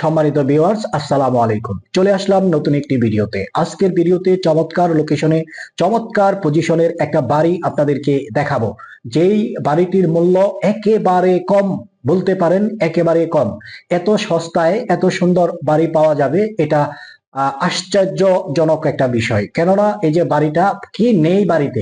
সম্মানিত ভিউয়ার্স আসসালামু আলাইকুম। চলে আসলাম নতুন একটি ভিডিওতে। আজকের ভিডিওতে চমৎকার লোকেশনে চমৎকার পজিশনের একটা বাড়ি আপনাদেরকে দেখাবো। যেই বাড়িটির মূল্য একেবারে কম, বলতে পারেন একেবারে কম। এত সস্তায়, এত সুন্দর বাড়ি পাওয়া যাবে, এটা আশ্চর্যজনক একটা বিষয়। কেননা এই যে বাড়িটা, কি নেই বাড়িতে?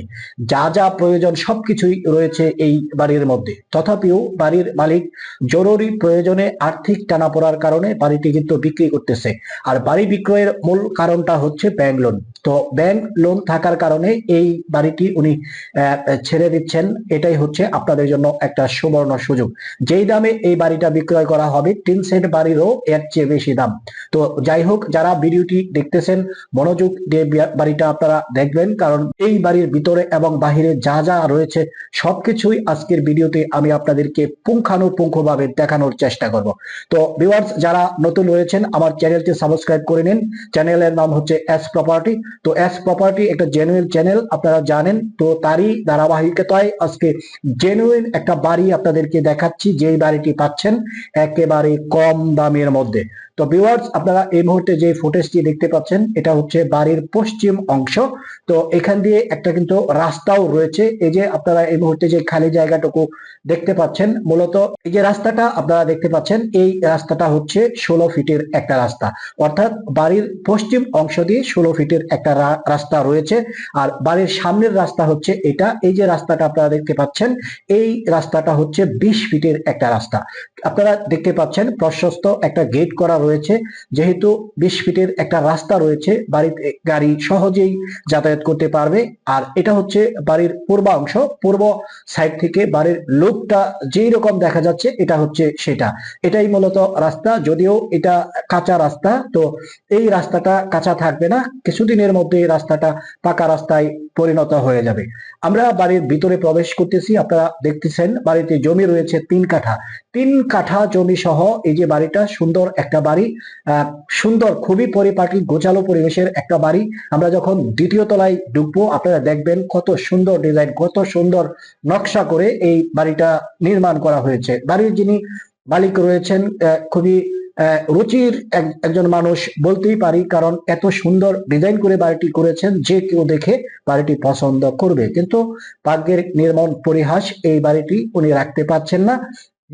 যা যা প্রয়োজন সবকিছুই রয়েছে এই বাড়ির মধ্যে। তথাপিও বাড়ির মালিক জরুরি প্রয়োজনে আর্থিক টানাপোড়ার কারণে বাড়িটি কিন্তু বিক্রি করতেছে। আর বাড়ি বিক্রয়ের মূল কারণটা হচ্ছে ব্যাংক লোন। তো ব্যাংক লোন থাকার কারণে এই বাড়িটি উনি ছেড়ে দিচ্ছেন। এটাই হচ্ছে আপনাদের জন্য একটা সুবর্ণ সুযোগ। যেই দামে এই বাড়িটা বিক্রয় করা হবে তিন সেন্ট বাড়িরও এর চেয়ে বেশি দাম। তো যাই হোক, যারা ভিডিওটি দেখতেছেন। মনোযোগ দিয়ে বাড়িটা আপনারা দেখবেন, কারণ এই বাড়ির ভিতরে এবং বাহিরে যা যা রয়েছে, সবকিছুই আজকের ভিডিওতে আমি আপনাদেরকে পুঙ্খানুপুঙ্খভাবে দেখানোর চেষ্টা করব। তো ভিউয়ার্স যারা নতুন রয়েছেন, আমার চ্যানেলটি সাবস্ক্রাইব করে নিন। চ্যানেলের নাম হচ্ছে এস প্রপার্টি তো এস প্রপার্টি একটা জেনুইন চ্যানেল আপনারা জানেন। তো তারই ধারাবাহিকতায় আজকে জেনুইন একটা বাড়ি আপনাদেরকে দেখাচ্ছি, যেই বাড়িটি পাচ্ছেন একেবারে কম দামের মধ্যে। তো ভিউয়ার্স আপনারা এই মুহূর্তে যে ফুটেজটি দেখতে পাচ্ছেন, এটা হচ্ছে বাড়ির পশ্চিম অংশ। তো এখান দিয়ে একটা কিন্তু রাস্তাও রয়েছে। এই যে আপনারা এই মুহূর্তে যে খালি জায়গাটুকু দেখতে পাচ্ছেন, মূলত এই যে রাস্তাটা আপনারা দেখতে পাচ্ছেন, এই রাস্তাটা হচ্ছে ষোলো ফিটের একটা রাস্তা। অর্থাৎ বাড়ির পশ্চিম অংশ দিয়ে ষোলো ফিটের একটা রাস্তা রয়েছে। আর বাড়ির সামনের রাস্তা হচ্ছে এটা। এই যে রাস্তাটা আপনারা দেখতে পাচ্ছেন, এই রাস্তাটা হচ্ছে বিশ ফিটের একটা রাস্তা। আপনারা দেখতে পাচ্ছেন প্রশস্ত একটা গেট করা রয়েছে। যেহেতু বিশ ফিটের একটা রাস্তা রয়েছে, বাড়িতে গাড়ি সহজেই যাতায়াত করতে পারবে। আর এটা হচ্ছে বাড়ির পূর্বাংশ। পূর্ব সাইড থেকে বাড়ির লুকটা যেই রকম দেখা যাচ্ছে, এটা হচ্ছে সেটা। এটাই মূলত রাস্তা। যদিও এটা কাঁচা রাস্তা, তো এই রাস্তাটা কাঁচা থাকবে না। কিছুদিনের মধ্যে এই রাস্তাটা পাকা রাস্তায় পরিণত হয়ে যাবে। আমরা বাড়ির ভিতরে প্রবেশ করতেছি, আপনারা দেখতেছেন বাড়িতে জমি রয়েছে তিন কাঠা। তিন কাঠা জমি সহ এই যে বাড়িটা সুন্দর একটা বাড়ি সুন্দর, খুবই পরিপাটি গোচালো পরিবেশের একটা বাড়ি। আমরা যখন দ্বিতীয় তলায় ঢুকবো, আপনারা দেখবেন কত সুন্দর ডিজাইন, কত সুন্দর নকশা করে এই বাড়িটা নির্মাণ করা হয়েছে। বাড়ির যিনি মালিক রয়েছেন খুবই রুচির এক- একজন মানুষ বলতেই পারি, কারণ এত সুন্দর ডিজাইন করে বাড়িটি করেছেন যে কেউ দেখে বাড়িটি পছন্দ করবে। কিন্তু ভাগ্যের নির্মম পরিহাস এই বাড়িটি উনি রাখতে পারছেন না।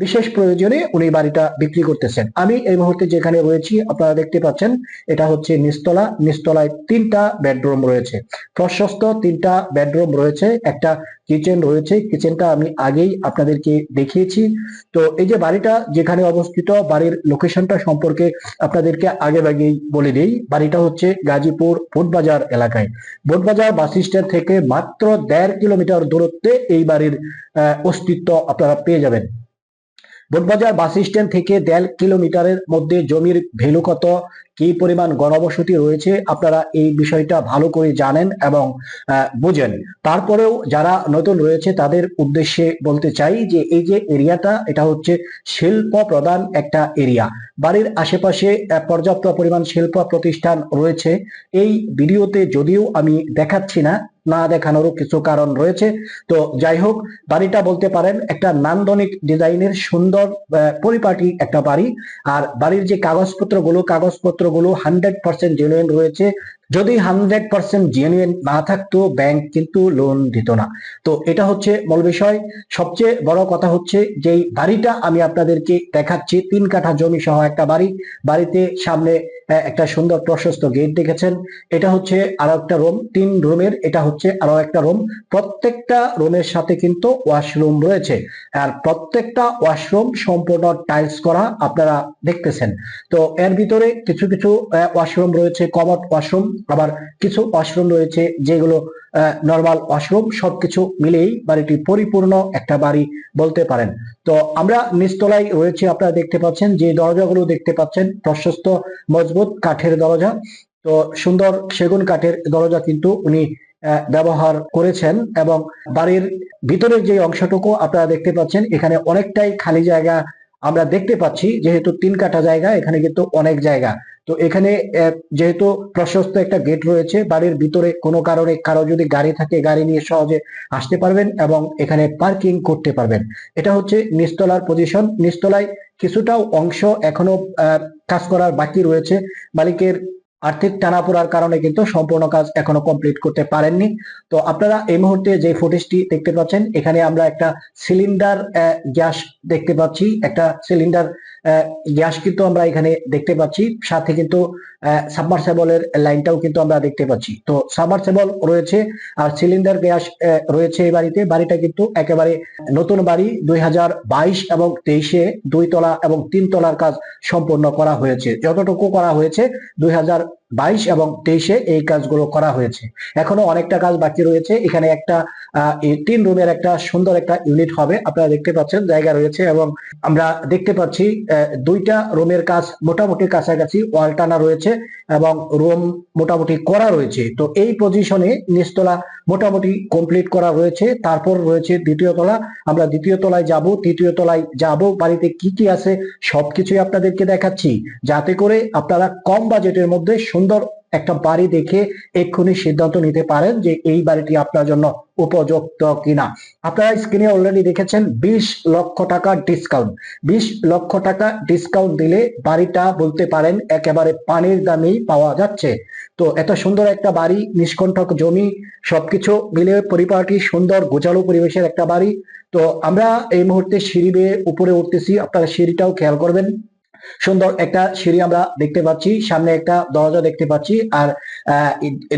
বিশেষ প্রয়োজনে উনি বাড়িটা বিক্রি করতেছেন। আমি এই মুহূর্তে যেখানে রয়েছি, আপনারা দেখতে পাচ্ছেন, এটা হচ্ছে নিস্তলা নিস্তলায় তিনটা বেডরুম রয়েছে। প্রশস্ত তিনটা বেডরুম রয়েছে, একটা কিচেন রয়েছে। কিচেনটা আমি আগেই আপনাদেরকে দেখিয়েছি। তো এই যে বাড়িটা যেখানে অবস্থিত, বাড়ির লোকেশনটা সম্পর্কে আপনাদেরকে আগে আগেই বলে দিই, বাড়িটা হচ্ছে গাজীপুর বোটবাজার এলাকায়। বোটবাজার বাস স্ট্যান্ড থেকে মাত্র দেড় কিলোমিটার দূরত্বে এই বাড়ির অস্তিত্ব আপনারা পেয়ে যাবেন। বোটবাজার বাস স্ট্যান্ড থেকে দেড় কিলোমিটারের মধ্যে জমির ভ্যালু কত কি পরিমাণ গণবসতি রয়েছে আপনারা এই বিষয়টা ভালো করে জানেন এবং বুঝেন। তারপরেও যারা নতুন রয়েছে তাদের উদ্দেশ্যে বলতে চাই যে এই যে এরিয়াটা, এটা হচ্ছে শিল্প প্রধান একটা এরিয়া। বাড়ির আশেপাশে পর্যাপ্ত পরিমাণ শিল্প প্রতিষ্ঠান রয়েছে। এই ভিডিওতে যদিও আমি দেখাচ্ছি না না দেখানোরও কিছু কারণ রয়েছে। তো যাই হোক, বাড়িটা বলতে পারেন একটা নান্দনিক ডিজাইনের সুন্দর পরিপাটি একটা বাড়ি। আর বাড়ির যে কাগজপত্রগুলো কাগজপত্রগুলো হান্ড্রেড পার্সেন্ট জেনুইন রয়েছে। যদি হান্ড্রেড পার্সেন্ট জেনুইন না থাকতো ব্যাংক কিন্তু লোন দিত না। তো এটা হচ্ছে মূল বিষয়। সবচেয়ে বড় কথা হচ্ছে যে বাড়িটা আমি আপনাদেরকে দেখাচ্ছি, তিন কাঠা জমি সহ একটা বাড়ি। বাড়িতে সামনে একটা সুন্দর প্রশস্ত গেট দেখেছেন। এটা হচ্ছে আরও একটা রুম তিন রুমের, এটা হচ্ছে আরও একটা রুম প্রত্যেকটা রুমের সাথে কিন্তু ওয়াশরুম রয়েছে। আর প্রত্যেকটা ওয়াশরুম সম্পূর্ণ টাইলস করা আপনারা দেখতেছেন। তো এর ভিতরে কিছু কিছু ওয়াশরুম রয়েছে কমন ওয়াশরুম আবার কিছু ওয়াশরুম রয়েছে যেগুলো নর্মাল ওয়াশরুম সবকিছু মিলেই বাড়িটি পরিপূর্ণ একটা বাড়ি বলতে পারেন। তো আমরা নিচতলায় রয়েছে, আপনারা দেখতে পাচ্ছেন, যে দরজাগুলো দেখতে পাচ্ছেন, প্রশস্ত, মজবুত কাঠের দরজা। তো সুন্দর সেগুন কাঠের দরজা কিন্তু উনি ব্যবহার করেছেন এবং বাড়ির ভিতরের যে অংশটুকু আপনারা দেখতে পাচ্ছেন, এখানে অনেকটাই খালি জায়গা আমরা দেখতে পাচ্ছি, যেহেতু তিন কাঠা জায়গা, এখানে কিন্তু অনেক জায়গা। তো এখানে যেহেতু প্রশস্ত একটা গেট রয়েছে, বাড়ির ভিতরে কোনো কারণে কারও যদি গাড়ি থাকে, গাড়ি নিয়ে সহজে আসতে পারবেন এবং এখানে পার্কিং করতে পারবেন। এটা হচ্ছে নিচতলার পজিশন নিচতলায় কিছুটাও অংশ এখনও কাজ করার বাকি রয়েছে। মালিকের আর্থিক টানাপোড়ার কারণে কিন্তু সম্পূর্ণ কাজ এখনও কমপ্লিট করতে পারেননি। তো আপনারা এই মুহূর্তে যে ফুটেজটি দেখতে পাচ্ছেন, এখানে আমরা একটা সিলিন্ডার গ্যাস দেখতে পাচ্ছি। একটা সিলিন্ডার গ্যাস কিন্তু আমরা এখানে দেখতে পাচ্ছি। সাথে কিন্তু সাবমার্সেবলের লাইনটাও কিন্তু আমরা দেখতে পাচ্ছি। তো সাবমার্সেবল রয়েছে আর সিলিন্ডার গ্যাস রয়েছে এই বাড়িতে। বাড়িটা কিন্তু একেবারে নতুন বাড়ি। দুই হাজার বাইশ এবং তেইশে দুই তলা এবং তিন তলার কাজ সম্পন্ন করা হয়েছে। যতটুকু করা হয়েছে, দুই হাজার বাইশ এবং তেইশে এই কাজগুলো করা হয়েছে। এখনও অনেকটা কাজ বাকি রয়েছে। এখানে একটা তিন রুমের একটা সুন্দর একটা ইউনিট হবে। আপনারা দেখতে পাচ্ছেন জায়গা রয়েছে এবং আমরা দেখতে পাচ্ছি দুইটা রুমের কাজ মোটামুটি কাছাকাছি ওয়াল টানা রয়েছে এবং রুম মোটামুটি করা রয়েছে। তো এই পজিশনে নিচতলা মোটামুটি কমপ্লিট করা রয়েছে। তারপর রয়েছে দ্বিতীয় তলা। আমরা দ্বিতীয় তলায় যাব। তৃতীয় তলায় যাব। বাড়িতে কি কি আছে সবকিছুই আপনাদেরকে দেখাচ্ছি। যাতে করে আপনারা কম বাজেটের মধ্যে সুন্দর একটা বাড়ি দেখে এক্ষুনি সিদ্ধান্ত নিতে পারেন যে এই বাড়িটি আপনার জন্য উপযুক্ত কিনা। আপনারা স্ক্রিনে অলরেডি দেখেছেন বিশ লক্ষ টাকা ডিসকাউন্ট বিশ লক্ষ টাকা ডিসকাউন্ট দিলে বাড়িটা বলতে পারেন একেবারে পানির দামেই পাওয়া যাচ্ছে। তো এত সুন্দর একটা বাড়ি, নিষ্কণ্ঠক জমি, সবকিছু মিলে পরিপাটি সুন্দর, গোছালো পরিবেশের একটা বাড়ি। তো আমরা এই মুহূর্তে সিঁড়ি বেয়ে উপরে উঠতেছি, আপনারা সিঁড়িটাও খেয়াল করবেন। সুন্দর একটা সিঁড়ি আমরা দেখতে পাচ্ছি, সামনে একটা দরজা দেখতে পাচ্ছি আর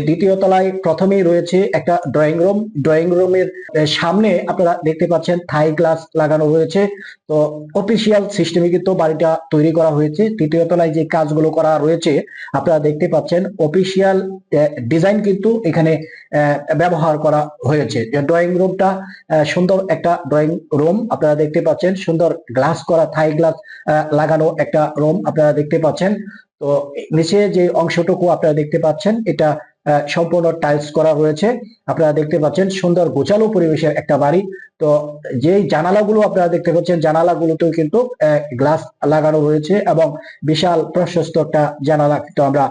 দ্বিতীয় তলায় প্রথমেই রয়েছে একটা ড্রয়িং রুম ড্রয়িং রুমের সামনে আপনারা দেখতে পাচ্ছেন থাই গ্লাস লাগানো রয়েছে। তো অফিসিয়াল সিস্টেমে কিন্তু বাড়িটা তৈরি করা হয়েছে। তৃতীয় তলায় যে কাজগুলো করা রয়েছে, আপনারা দেখতে পাচ্ছেন অফিসিয়াল ডিজাইন কিন্তু এখানে ব্যবহার করা হয়েছে। ড্রয়িং রুমটা সুন্দর একটা ড্রয়িং রুম আপনারা দেখতে পাচ্ছেন সুন্দর গ্লাস করা থাই গ্লাস লাগানো একটা রুম আপনারা দেখতে পাচ্ছেন। তো নিচে যে অংশটুকু আপনারা দেখতে পাচ্ছেন, এটা সম্পূর্ণ টাইলস করা রয়েছে আপনারা দেখতে পাচ্ছেন সুন্দর গোছালো পরিবেশের একটা বাড়ি। তো যেই জানালাগুলো আপনারা দেখতে পাচ্ছেন, জানালাগুলোতেও কিন্তু গ্লাস লাগানো রয়েছে এবং বিশাল প্রশস্ত একটা জানালা কিন্তু আমরা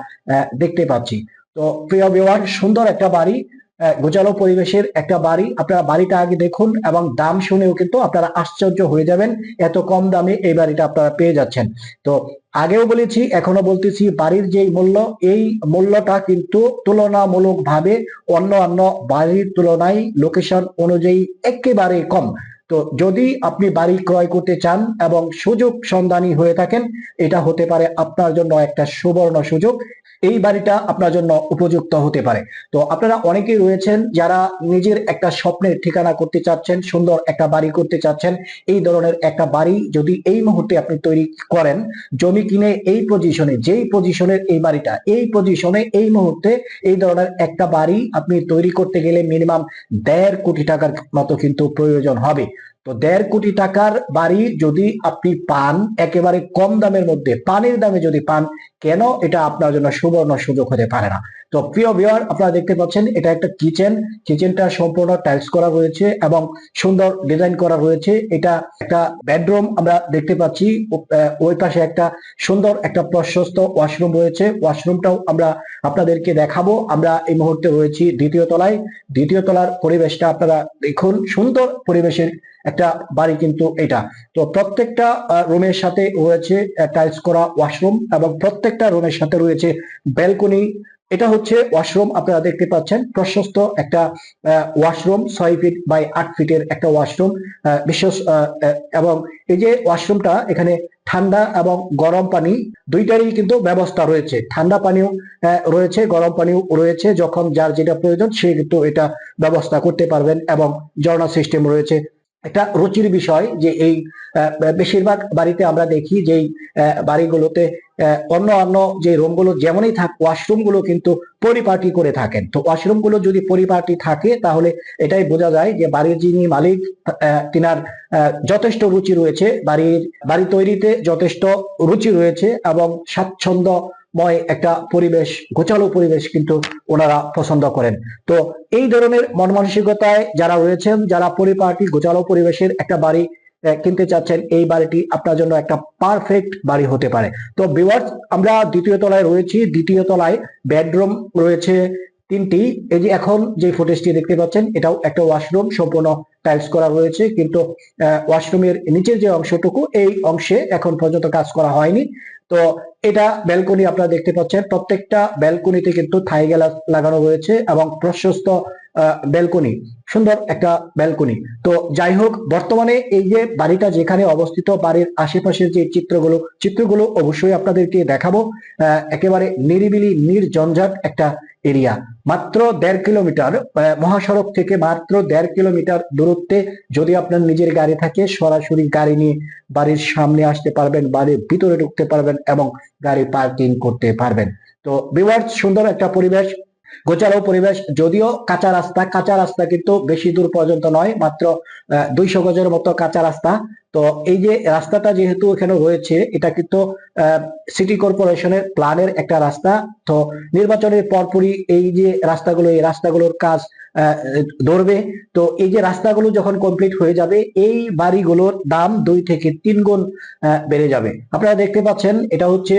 দেখতে পাচ্ছি। তো প্রিয় বিওয়ার সুন্দর একটা বাড়ি। গোজালো পরিবেশের একটা বাড়ি। আপনারা বাড়িটা আগে দেখুন এবং দাম শুনেও কিন্তু আপনারা আশ্চর্য হয়ে যাবেন এত কম দামে এই বাড়িটা আপনারা পেয়ে যাচ্ছেন। তো আগেও বলেছি, এখনও বলতেছি, বাড়ির যে মূল্য, এই মূল্যটা কিন্তু তুলনামূলকভাবে অন্য অন্য বাড়ির তুলনায় লোকেশন অনুযায়ী একেবারে কম। তো যদি আপনি বাড়ি ক্রয় করতে চান এবং সুযোগ সন্ধানী হয়ে থাকেন, এটা হতে পারে আপনার জন্য একটা সুবর্ণ সুযোগ। এই বাড়িটা আপনার জন্য উপযুক্ত হতে পারে। তো আপনারা অনেকেই রয়েছেন যারা নিজের একটা স্বপ্নের ঠিকানা করতে চাচ্ছেন, সুন্দর একটা বাড়ি করতে চাচ্ছেন। এই ধরনের একটা বাড়ি যদি এই মুহূর্তে আপনি তৈরি করেন, জমি কিনে এই পজিশনে যেই পজিশনের এই বাড়িটা, এই পজিশনে এই মুহূর্তে এই ধরনের একটা বাড়ি আপনি তৈরি করতে গেলে মিনিমাম দেড় কোটি টাকার মতো কিন্তু প্রয়োজন হবে। তো দেড় কোটি টাকার বাড়ি যদি আপনি পান, একেবারে কম দামের মধ্যে, পানির দামে যদি পান, কেন এটা আপনার জন্য সুবর্ণ সুযোগ হতে পারে না? তো প্রিয় ভিওয়ার আপনারা দেখতে পাচ্ছেন, এটা একটা কিচেন কিচেনটা সম্পূর্ণ টাইলস করা রয়েছে এবং সুন্দর ডিজাইন করা রয়েছে। এটা একটা বেডরুম আমরা দেখতে পাচ্ছি। ওই পাশে একটা সুন্দর একটা প্রশস্ত ওয়াশরুম রয়েছে। ওয়াশরুমটাও আমরা আপনাদেরকে দেখাবো। আমরা এই মুহূর্তে রয়েছি দ্বিতীয় তলায়। দ্বিতীয় তলার পরিবেশটা আপনারা দেখুন। সুন্দর পরিবেশের একটা বাড়ি কিন্তু এটা। তো প্রত্যেকটা রুমের সাথে রয়েছে টাইলস করা ওয়াশরুম এবং প্রত্যেকটা রুমের সাথে রয়েছে ব্যালকনি এটা হচ্ছে ওয়াশরুম আপনারা দেখতে পাচ্ছেন, প্রশস্ত একটা ওয়াশরুম ছয় ফিট বাই আট ফিটের একটা ওয়াশরুম বিশেষ এবং এই যে ওয়াশরুমটা এখানে ঠান্ডা এবং গরম পানি দুইটারই কিন্তু ব্যবস্থা রয়েছে। ঠান্ডা পানিও রয়েছে, গরম পানিও রয়েছে, যখন যার যেটা প্রয়োজন সে কিন্তু এটা ব্যবস্থা করতে পারবেন এবং ঝর্ণা সিস্টেম রয়েছে। একটা রুচির বিষয় যে এই বেশিরভাগ বাড়িতে আমরা দেখি যে বাড়িগুলোতে অন্য অন্য যে রুমগুলো যেমনই থাক, ওয়াশরুমগুলো কিন্তু পরিপাটি করে থাকেন। তো ওয়াশরুমগুলো যদি পরিপাটি থাকে, তাহলে এটাই বোঝা যায় যে বাড়ির যিনি মালিক তিনার যথেষ্ট রুচি রয়েছে। বাড়ির, বাড়ি তৈরিতে যথেষ্ট রুচি রয়েছে এবং স্বাচ্ছন্দ্য ময় একটা পরিবেশ, গোছালো পরিবেশ কিন্তু ওনারা পছন্দ করেন। তো এই ধরনের মন মানসিকতায় যারা রয়েছেন, যারা পরিপাটি গোচালো পরিবেশের একটা বাড়ি কিনতে চাচ্ছেন, এই বাড়িটি আপনার জন্য একটা পারফেক্ট বাড়ি হতে পারে। তো বিওয়ার্স আমরা দ্বিতীয় তলায় রয়েছি, দ্বিতীয় তলায় বেডরুম রয়েছে তিনটি। এই যে এখন যে ফুটেজটি দেখতে পাচ্ছেন, এটাও একটা ওয়াশরুম সম্পূর্ণ টাইলস করা রয়েছে। কিন্তু ওয়াশরুমের নিচের যে অংশটুকু, এই অংশে এখন পর্যন্ত কাজ করা হয়নি। তো এটা ব্যালকনি আপনারা দেখতে পাচ্ছেন, প্রত্যেকটা ব্যালকনিতে কিন্তু থাই গ্লাস লাগানো রয়েছে এবং প্রশস্ত ব্যালকনি সুন্দর একটা ব্যালকনি তো যাই হোক, বর্তমানে এই যে বাড়িটা যেখানে অবস্থিত, বাড়ির আশেপাশের যে চিত্রগুলো চিত্রগুলো অবশ্যই আপনাদেরকে দেখাবো। একেবারে নিরিবিলি নির্জঞ্জাট একটা এরিয়া। মাত্র দেড় কিলোমিটার মহাসড়ক থেকে মাত্র দেড় কিলোমিটার দূরত্বে যদি আপনার নিজের গাড়ি থাকে, সরাসরি গাড়ি নিয়ে বাড়ির সামনে আসতে পারবেন, বাড়ির ভিতরে ঢুকতে পারবেন এবং গাড়ি পার্কিং করতে পারবেন। তো বিভার সুন্দর একটা পরিবেশ। গোচারো পরিবেশ, যদিও কাঁচা রাস্তা কাঁচা রাস্তা কিন্তু বেশি দূর পর্যন্ত নয়, মাত্র দুইশো গজের মতো কাঁচা রাস্তা। তো এই যে রাস্তাটা যেহেতু এখানে রয়েছে, এটা কিন্তু সিটি কর্পোরেশনের প্ল্যানের একটা রাস্তা। তো নির্বাচনের পরপরই এই যে রাস্তাগুলো, এই রাস্তাগুলোর কাজ ধরবে। তো এই যে রাস্তাগুলো যখন কমপ্লিট হয়ে যাবে, এই বাড়িগুলোর দাম দুই থেকে তিন গুণ বেড়ে যাবে। আপনারা দেখতে পাচ্ছেন, এটা হচ্ছে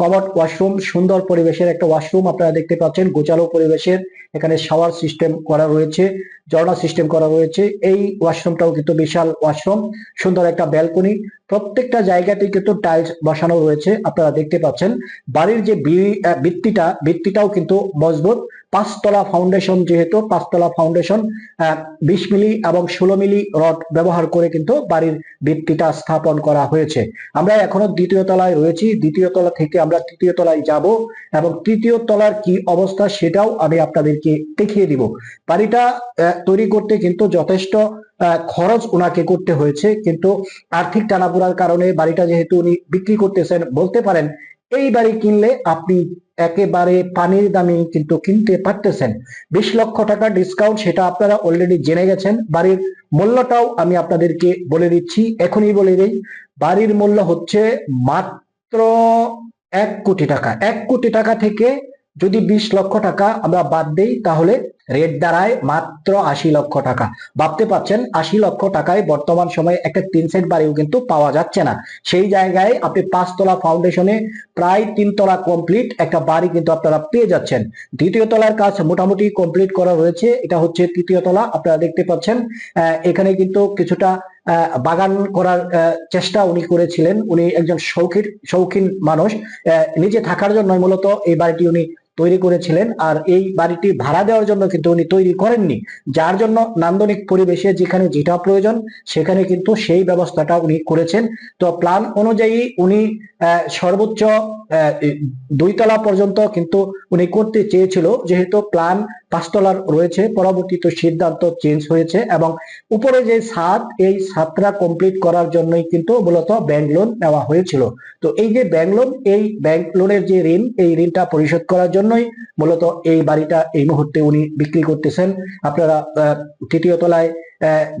কমট ওয়াশরুম সুন্দর পরিবেশের একটা ওয়াশরুম আপনারা দেখতে পাচ্ছেন গোচালো পরিবেশের এখানে শাওয়ার সিস্টেম করা রয়েছে, ঝর্ণা সিস্টেম করা রয়েছে। এই ওয়াশরুমটাও কিন্তু বিশাল ওয়াশরুম সুন্দর একটা ব্যালকনি প্রত্যেকটা জায়গাতে কিন্তু টাইলস বসানো রয়েছে, আপনারা দেখতে পাচ্ছেন। বাড়ির যে ভিত্তিটা ভিত্তিটাও কিন্তু মজবুত। পাঁচতলা ফাউন্ডেশন যেহেতু, পাঁচতলা ফাউন্ডেশন বিশ মিলি এবং ষোলো মিলি রড ব্যবহার করে কিন্তু বাড়ির ভিত্তিটা স্থাপন করা হয়েছে। আমরা এখনও দ্বিতীয় তলায় রয়েছি। দ্বিতীয় তলা থেকে আমরা তৃতীয় তলায় যাব এবং তৃতীয় তলার কি অবস্থা সেটাও আমি আপনাদেরকে দেখিয়ে দিব। বাড়িটা তৈরি করতে কিন্তু যথেষ্ট খরচ ওনাকে করতে হয়েছে। কিন্তু আর্থিক টানাপোড়ার কারণে বাড়িটা যেহেতু উনি বিক্রি করতেছেন, বলতে পারেন এই বাড়ি কিনলে আপনি একেবারে পানির দামে কিন্তু কিনতে পারতেছেন। বিশ লক্ষ টাকা ডিসকাউন্ট সেটা আপনারা অলরেডি জেনে গেছেন। বাড়ির মূল্যটাও আমি আপনাদেরকে বলে দিচ্ছি, এখনই বলে দিই। বাড়ির মূল্য হচ্ছে মাত্র এক কোটি টাকা। এক কোটি টাকা থেকে যদি বিশ লক্ষ টাকা আমরা বাদ দেই, তাহলে রেট দাঁড়ায় মাত্র আশি লক্ষ টাকা। ভাবতে পাচ্ছেন আশি লক্ষ টাকায় বর্তমান সময়ে একটা তিন সেট বাড়িও কিন্তু পাওয়া যাচ্ছে না। সেই জায়গায় আপনি পাঁচতলা ফাউন্ডেশনে প্রায় তিনতলা কমপ্লিট একটা বাড়ি কিন্তু আপনারা পেয়ে যাচ্ছেন। দ্বিতীয় তলার কাজ মোটামুটি কমপ্লিট করা রয়েছে এটা হচ্ছে তৃতীয় তলা, আপনারা দেখতে পাচ্ছেন। এখানে কিন্তু কিছুটা বাগান করার চেষ্টা উনি করেছিলেন। উনি একজন শৌখিন শৌখিন মানুষ। নিজে থাকার জন্য মূলত এই বাড়িটি উনি তৈরি করেছিলেন আর এই বাড়িটি ভাড়া দেওয়ার জন্য কিন্তু উনি তৈরি করেননি। যার জন্য নান্দনিক পরিবেশে যেখানে যেটা প্রয়োজন, সেখানে কিন্তু সেই ব্যবস্থাটা উনি করেছেন। তো প্ল্যান অনুযায়ী উনি সর্বোচ্চ দুইতলা পর্যন্ত কিন্তু উনি করতে চেয়েছিল। যেহেতু প্ল্যান পাঁচতলার রয়েছে, পরবর্তীতে সিদ্ধান্ত চেঞ্জ হয়েছে এবং উপরে যে সাত এই সাতটা কমপ্লিট করার জন্যই কিন্তু মূলত ব্যাংক লোন নেওয়া হয়েছিল। তো এই যে ব্যাংক লোন এই ব্যাংক লোনের যে ঋণ, এই ঋণটা পরিশোধ করার জন্যই মূলত এই বাড়িটা এই মুহূর্তে উনি বিক্রি করতেছেন। আপনারা তৃতীয় তলায়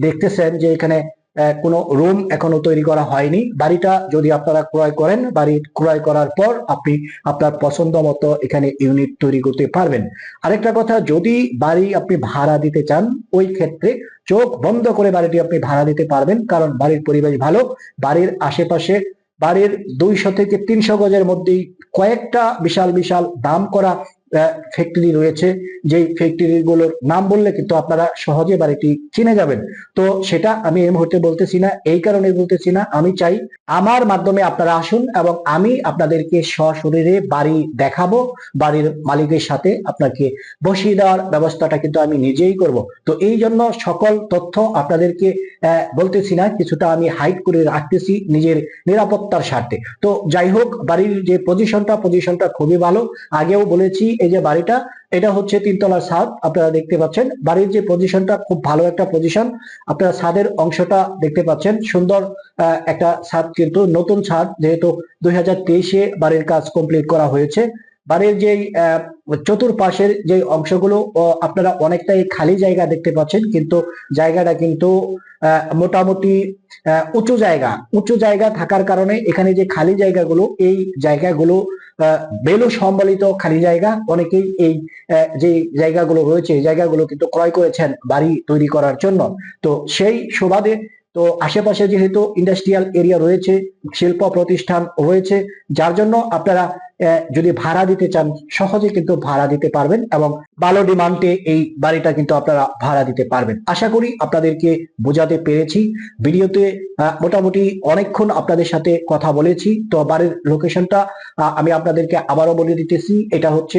দেখতেছেন যে এখানে কোনো রুম এখনও তৈরি করা হয়নি। বাড়িটা যদি আপনারা ক্রয় করেন, বাড়ি ক্রয় করার পর আপনি আপনার পছন্দ মতো এখানে ইউনিট তৈরি করতে পারবেন। আরেকটা কথা, যদি বাড়ি আপনি ভাড়া দিতে চান, ওই ক্ষেত্রে চোখ বন্ধ করে বাড়িটি আপনি ভাড়া দিতে পারবেন, কারণ বাড়ির পরিবেশ ভালো। বাড়ির আশেপাশে বাড়ির দুইশো থেকে তিনশো গজের মধ্যেই কয়েকটা বিশাল বিশাল দাম করা ফ্যাক্টরি রয়েছে। যেই ফ্যাক্টরি গুলোর নাম বললে কিন্তু আপনারা সহজে বাড়িটি চিনে যাবেন। তো সেটা আমি এই মুহূর্তে বলতেছি না, এই কারণে বলতেছি না। আমি চাই আমার মাধ্যমে আপনারা আসুন এবং আমি আপনাদেরকে সশরীরে বাড়ি দেখাবো, বাড়ির মালিকের সাথে আপনাকে বসিয়ে দেওয়ার ব্যবস্থাটা কিন্তু আমি নিজেই করব। তো এই জন্য সকল তথ্য আপনাদেরকে বলতেছি না, কিছুটা আমি হাইড করে রাখতেছি নিজের নিরাপত্তার স্বার্থে। তো যাই হোক, বাড়ির যে পজিশনটা পজিশনটা খুবই ভালো। আগেও বলেছি এই যে বাড়িটা, এটা হচ্ছে তিনতলা ছাদ, আপনারা দেখতে পাচ্ছেন। বাড়ির যে পজিশনটা খুব ভালো একটা পজিশন আপনারা ছাদের অংশটা দেখতে পাচ্ছেন। সুন্দর একটা ছাদ কিন্তু নতুন ছাদ, যেহেতু দুই হাজার বাড়ির কাজ কমপ্লিট করা হয়েছে। বাড়ির যে চতুর্পাশের যে অংশগুলো আপনারা অনেকটাই খালি জায়গা দেখতে পাচ্ছেন, কিন্তু জায়গাটা কিন্তু মোটামুটি উঁচু জায়গা। উঁচু জায়গা থাকার কারণে এখানে যে খালি জায়গাগুলো, এই জায়গাগুলো বেলু সম্বলিত খালি জায়গা। অনেকেই এই যে জায়গাগুলো রয়েছে জায়গাগুলো কিন্তু ক্রয় করেছেন বাড়ি তৈরি করার জন্য। তো সেই সুবাদে তো আশেপাশে যেহেতু ইন্ডাস্ট্রিয়াল এরিয়া রয়েছে, শিল্প প্রতিষ্ঠান রয়েছে, যার জন্য আপনারা যদি ভাড়া দিতে চান, সহজে কিন্তু ভাড়া দিতে পারবেন এবং ভালো ডিমান্ডে এই বাড়িটা কিন্তু আপনারা ভাড়া দিতে পারবেন। আশা করি আপনাদেরকে বোঝাতে পেরেছি। ভিডিওতে মোটামুটি অনেকক্ষণ আপনাদের সাথে কথা বলেছি। তো বাড়ির লোকেশনটা আমি আপনাদেরকে আবারও বলে দিতেছি। এটা হচ্ছে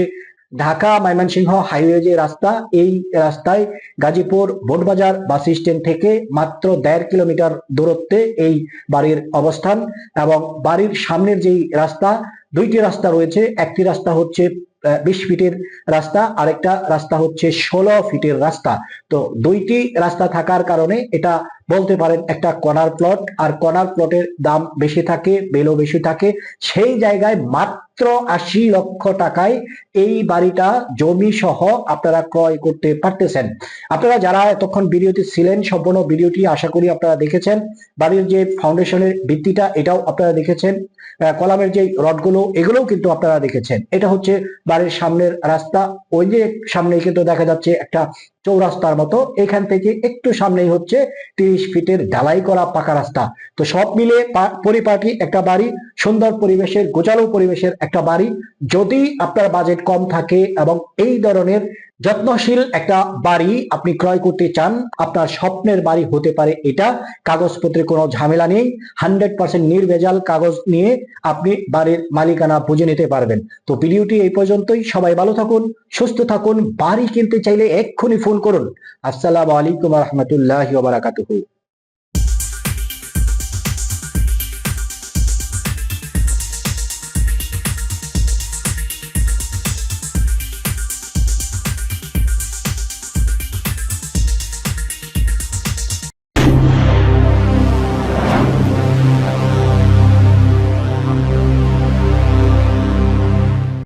ঢাকা, ময়মনসিংহ হাইওয়ে যে রাস্তা, এই রাস্তায় গাজীপুর বোটবাজার বাস স্ট্যান্ড থেকে মাত্র দেড় কিলোমিটার দূরত্বে এই বাড়ির অবস্থান এবং বাড়ির সামনের যেই রাস্তা, দুইটি রাস্তা রয়েছে। একটি রাস্তা হচ্ছে বিশ ফিটের রাস্তা, আরেকটা রাস্তা হচ্ছে ষোলো ফিটের রাস্তা। তো দুইটি রাস্তা থাকার কারণে এটা বলতে পারেন একটা কর্নার প্লট আর কর্নার প্লটের দাম বেশি থাকে বেলও বেশি থাকে। সেই জায়গায় মাত্র আশি লক্ষ টাকায় এই বাড়িটা জমি সহ আপনারা ক্রয় করতে পারতেছেন। আপনারা যারা এতক্ষণ ভিডিওতে ছিলেন, সম্পূর্ণ ভিডিওটি আশা করি আপনারা দেখেছেন। বাড়ির যে ফাউন্ডেশনের ভিত্তিটা, এটাও আপনারা দেখেছেন। কলামের যে রডগুলো, এগুলোও কিন্তু আপনারা দেখেছেন। এটা হচ্ছে বাড়ির সামনের রাস্তা। ওই যে সামনে কিন্তু দেখা যাচ্ছে একটা চৌরাস্তার মতো। এখান থেকে একটু সামনেই হচ্ছে তিরিশ ফিটের ঢালাই করা পাকা রাস্তা। তো সব মিলে পরিপাটি একটা বাড়ি, সুন্দর পরিবেশের গোচালো পরিবেশের একটা বাড়ি। যদি আপনার বাজেট কম থাকে এবং এই ধরনের যত্নশীল একটা বাড়ি আপনি ক্রয় করতে চান, আপনার স্বপ্নের বাড়ি হতে পারে এটা। কাগজপত্রে কোনো ঝামেলা নেই। হান্ড্রেড পার্সেন্ট নির্ভেজাল কাগজ নিয়ে আপনি বাড়ির মালিকানা বুঝে নিতে পারবেন। তো ভিডিওটি এই পর্যন্তই। সবাই ভালো থাকুন, সুস্থ থাকুন। বাড়ি কিনতে চাইলে এক্ষুনি ফোন করুন। আসসালামু আলাইকুম রহমতুল্লাহ বারাকাতুহু।